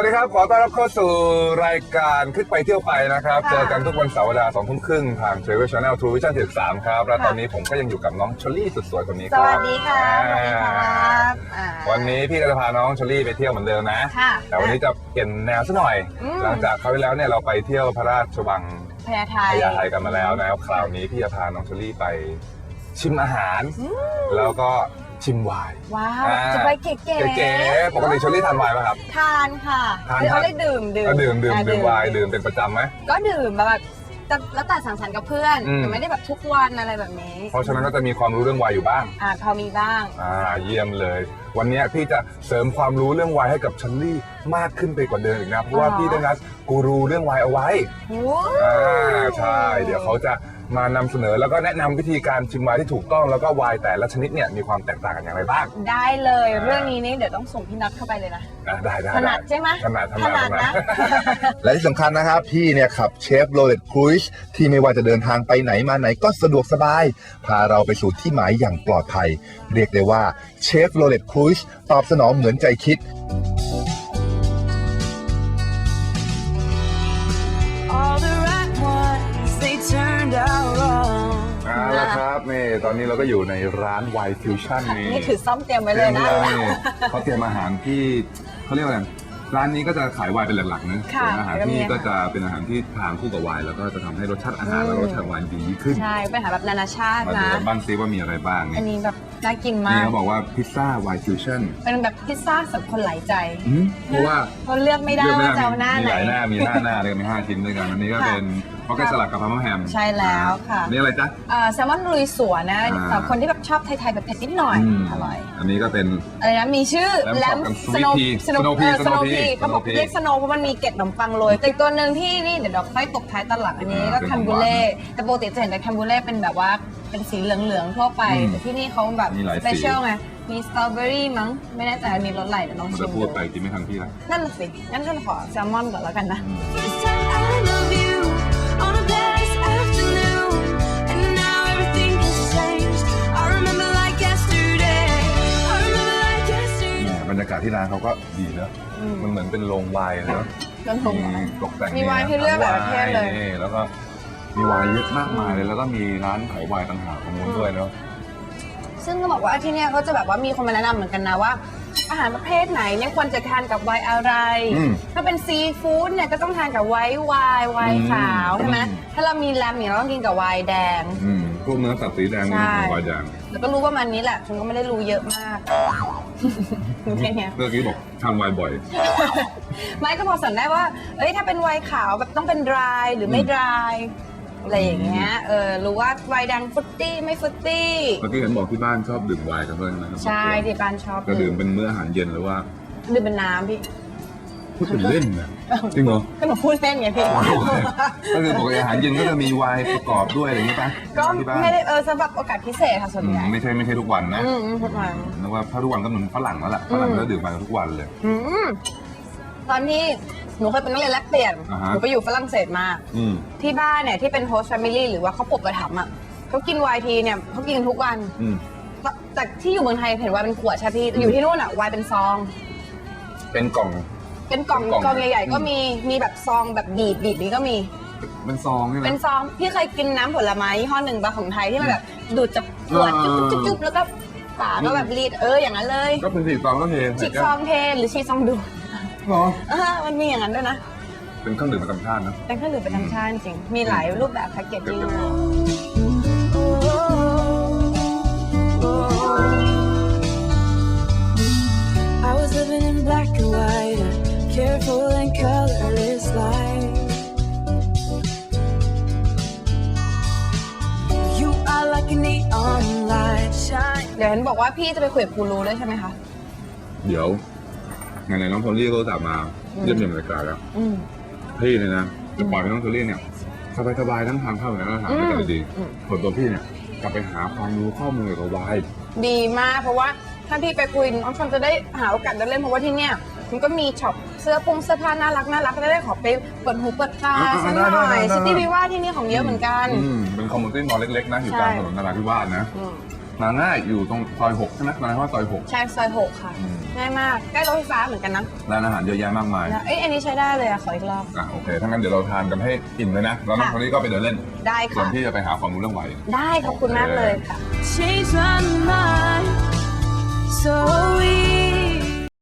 วัสดีครับ ขอต้อนรับเข้าสู่รายการคลิกไปเที่ยวไปนะครับ ค่ะ เจอกันทุกวันเสาร์เวลา2ทุ่มครึ่งทาง Travel Channel True Vision 13ครับและค่ะตอนนี้ผมก็ยังอยู่กับน้องชลลี่สุดสวยคนนี้คสรับวัสดีค่ะสวัสดีครับอ่าวันนี้พี่ก็จะพาน้องชลลี่ไปเที่ยวเหมือนเดิมนะ ค่ะแต่วันนี้จะเปลี่ยนแนวซะหน่อย อืมหลังจากคราวที่แล้วเนี่ยเราไปเที่ยวพระราชวังพญาไทพญาไทกันมาแล้วนะครับคราวนี้พี่จะพาน้องชลลี่ไปชิมอาหารอืมแล้วก็ ชิมไวน์ ว้าวอ่า จะไปเก๋ๆเก๋ๆปกติชลลี่ทานไวน์ป่ะครับ ทานค่ะทานคือเขาทานได้ดื่มดื่มก็ดื่มดื่มอ่าดื่มไวน์ดื่มเป็นประจำไหม ก็ดื่มแบบแต่แล้วแต่สังสรรค์กับเพื่อนอืม แต่ไม่ได้แบบทุกวันอะไรแบบนี้เพราะฉะนั้นก็จะมีความรู้เรื่องไวน์อยู่บ้าง อ่าพอมีบ้าง อ่าเยี่ยมเลย วันนี้พี่จะเสริมความรู้เรื่องไวน์ให้กับชันลี่มากขึ้นไปกว่าเดิมอีกนะ เพราะว่าอ๋อ พี่ได้นัดกูรูเรื่องไวน์เอาไว้ โอ้ อ่าใช่ เดี๋ยวเขาจะ มานำเสนอแล้วก็แนะนำวิธีการชิมไวน์ที่ถูกต้องแล้วก็ไวน์แต่ละชนิดเนี่ยมีความแตกต่างกันอย่างไรบ้าง ได้เลยอ่าเรื่องนี้นี่เดี๋ยวต้องส่งพี่นัทเข้าไปเลยนะอะได้ได้ถนัดได้ใช่ไหมถนัดถถนัดนัดถนันะดและที่สำคัญนะครับพี่เนี่ยขับเชฟโรเลตครูซที่ไม่ว่าจะเดินทางไปไหนมาไหนก็สะดวกสบาย พาเราไปสู่ที่หมายอย่างปลอดภัย เรียกได้ว่าเชฟโรเลตครูซตอบสนองเหมือนใจคิด ตอนนี้เราก็อยู่ในร้านไวน์ฟิวชั่นนี่นี่ถือซ่อมเตรียมไว้เลยนะตรีมนี่เขาเตรียมอาหารที่เขาเรียกว่าอะไร ร้านนี้ก็จะขายไวน์เป็นหลักๆนะค่ะส่วนอาหารแล้วก็มีที่อาหารก็จะเป็นอาหารที่ทานคู่กับไวน์แล้วก็จะทำให้รสชาติอาหารอืมและรสชาติไวน์ดีขึ้นใช่เป็นอาหารแบบนานาชาติมาดูนะ กันบ้างซิว่ามีอะไรบ้างอันนี่นี้แบบน่ากินนี่มากเขาบอกว่าพิซซ่าไวน์ฟิวชั่นเป็นแบบพิซซ่าสำหรับคนหลายใจอืมเพราะว่าเขาเลือกไม่ได้เลือกว่าจะเอาหน้ามีไหนหลายหน้ามีหน้าหน้าเลยมีห้าชิ้นด้วยกันอันนี้ก็ค่ะเป็นพ็อกเก็ตสลัดกับพาร์มาแฮมใช่แล้วค่ะนี่อะไรจ๊ะ เอ่อแซลมอนลุยสวนนะอ่า สำหรับคนที่แบบชอบไทยๆแบบเผ็ดนิดหน่อย มอร่อย อันนี้ก็เป็น อะไรนะ มีชื่อแลมมกับสโน Sweet Pea สโน Snow Pea สโน Snow พี Pea เขาบอก Snow Pea เรียกสโนเพราะมันมีเกล็ดขนมปังโรยแต่อีกตัวหนึ่งที่นี่เดี๋ยวเราค่อยตบท้ายตอนหลังอันนี้อ่าก็เป็นคันบูเล่แต่ปกติจะเห็นแต่คันบูเล่เป็นแบบว่าเป็นสีเหลืองๆทั่วไปอืมแต่ที่นี่เขาแบบมีหลายสี สเปเชียลไงมีสตรอเบอรี่มั้งไม่แน่ใจมีรสอะไรเดี๋ยวลองมันชิจะมพูดูดไปกินไม่ทันพี่ละ นั่นน่ะสิงั้นก็ขอแซลมอนก่อนแล้วกันนะ First time I love you ที่ร้านเขาก็ดีเนอะอืมมันเหมือนเป็นโรงไวน์เลยเนอะจนผมมีตกแต่งมีไวน์ให้เลือกหลายประเภทเลย นี่แล้วก็มีไวน์เยอะมากมายเลย แล้วก็มีร้านขายไวน์ต่างหากตรงนู้นด้วยเนาะซึ่งก็บอกว่าที่เนี่ยเขาจะแบบว่ามีคนมาแนะนำเหมือนกันนะว่า อาหารประเภทไหนเนี่ยควรจะทานกับไวน์อะไร อืมถ้าเป็นซีฟู้ดเนี่ยก็ต้องทานกับไวน์ไวน์ไวน์ขาวอืม ใช่ไหมถ้าเรามีแรมเนี่ยเราต้องกินกับไวน์แดง อืมพวกเนื้อสัตว์สีแดงนี่ใช่ เป็นไวน์แดงแล้วก็รู้ว่ามันนี้แหละฉันก็ไม่ได้รู้เยอะมากแค่เนี้ย เมื่อกี้บอกทานไวน์บ่อย ไม่ก็พอสันได้ว่า เอ้ย ถ้าเป็นไวน์ขาวแบบต้องเป็นดรายหรือไม่ดราย อะไรอย่างเงี้ย เออรู้ว่าไวน์แดงฟรุตตี้ไม่ฟรุตตี้ เมื่อกี้เห็นบอกที่บ้านชอบดื่มไวน์กันด้วยนะครับใช่ที่บ้านชอบจะดื่มเป็นมื้ออาหารเย็นหรือว่าดื่มเป็นน้ำพี่พูดเป็นเล่นนะจริงเหรอก็หนูพูดเล่นไงพี่ก็คือปกติอาหารเย็นก็จะมีไวน์ประกอบด้วยอะไรอย่างนี้ปะก็ที่บ้านไม่ได้เออสำหรับโอกาสพิเศษค่ะส่วนอืใหมญ่ไม่ใช่ไม่ใช่ทุกวันนะอืมอืมทุกวันนึกว่าถ้าทุกวันก็เหมือนฝรั่งแล้วแหละฝรั่งอืมก็ดื่มไวน์กันทุกวันเลยอืมตอนที่ หนูเคยเป็นนักเรียนแลกเปลี่ยน อ่าฮะ หนูไปอยู่ฝรั่งเศสมา อืม ที่บ้านเนี่ยที่เป็นโฮสต์แฟมิลี่หรือว่าเขาปกประถมอะเขากินไวน์ทีเนี่ยเขากินกันทุกวัน อืมแต่แต่ที่อยู่เมืองไทยเห็นว่าเป็นขวดใช่พี่ อยู่ที่นู่นอะไวน์เป็นซอง เป็นกล่อง เป็นกล่องเป็นกล่องกล่องใหญ่ อืม ๆ ก็มี มีแบบซองแบบบีบบีบนี้ก็มี เป็นซองใช่ไหม เป็นซองพี่เคยกินน้ำผลไม้ยี่ห้อหนึ่งปะของไทยที่มันแบบดูดจากขวดอ่า จุ๊บจุ๊บจุ๊บแล้วก็ฝาก็แบบรีดเอออย่างนั้นเลยก็เป็นสีซองก็เทฉีใส่กแก้ซวองเทหรือฉีกซองดูด เหรอเออมันมีอย่างนั้นด้วยนะ เป็นเครื่องดื่มประจำชาตินะ เป็นเครื่องดื่มประจำชาติจริง มีหลายรูปแบบแพ็กเกจจิ้งมาก I was living in black and white, a careful and colorless life. You are like a neon light shine. เดี๋ยวเห็นบอกว่าพี่จะไปคุยกับกูรูด้วยใช่ไหมคะ เดี๋ยว ไหนๆน้องโทลี่ก็กลับมาเยี่ยมเยียมรายการแล้วอืม พี่เนี่ยนะจะปล่อยให้น้องโทลี่เนี่ยสบายๆทั้งทางเข้าและทางออกดีอืม ส่วนตัวพี่เนี่ยกลับไปหาความรู้ข้อมูลเกี่ยวกับไวน์ ดีมาก เพราะว่าถ้าพี่ไปคุยน้องคนจะได้หาโอกาสได้เล่นเพราะว่าที่เนี่ยมันก็มีช็อปเสื้อผงเสื้อผ้าน่ารักน่ารักก็ได้ขอไปเปิดหูเปิดตาสักหน่อยซิตี้วิว่าที่นี่ของเยอะเหมือนกัน อืมเป็นคอมมูนิตี้มอลล์เล็กๆนะอยู่กลางถนนนราธิวาสนะ อืม มาง่ายอยู่ตรงซอยหกใช่ไหมมาว่าซอยหก ใช่ซอยหกค่ะ อืม ง่ายมาก ใกล้รถไฟฟ้าเหมือนกันนะร้านอาหารเยอะแยะมากมายนะเอ้ยอันนี้ใช้ได้เลยอะขออีกรอบ อะโอเคถ้างั้นเดี๋ยวเราทานกันให้อิ่มเลยนะแล้วน้องค่ะ คนนี้ก็ไปเดินเล่น ได้ส่วนค่ะที่จะไปหาความรู้เรื่องไวน์ได้ขอบคุณมากเลยค่ะ Change my mind so easy.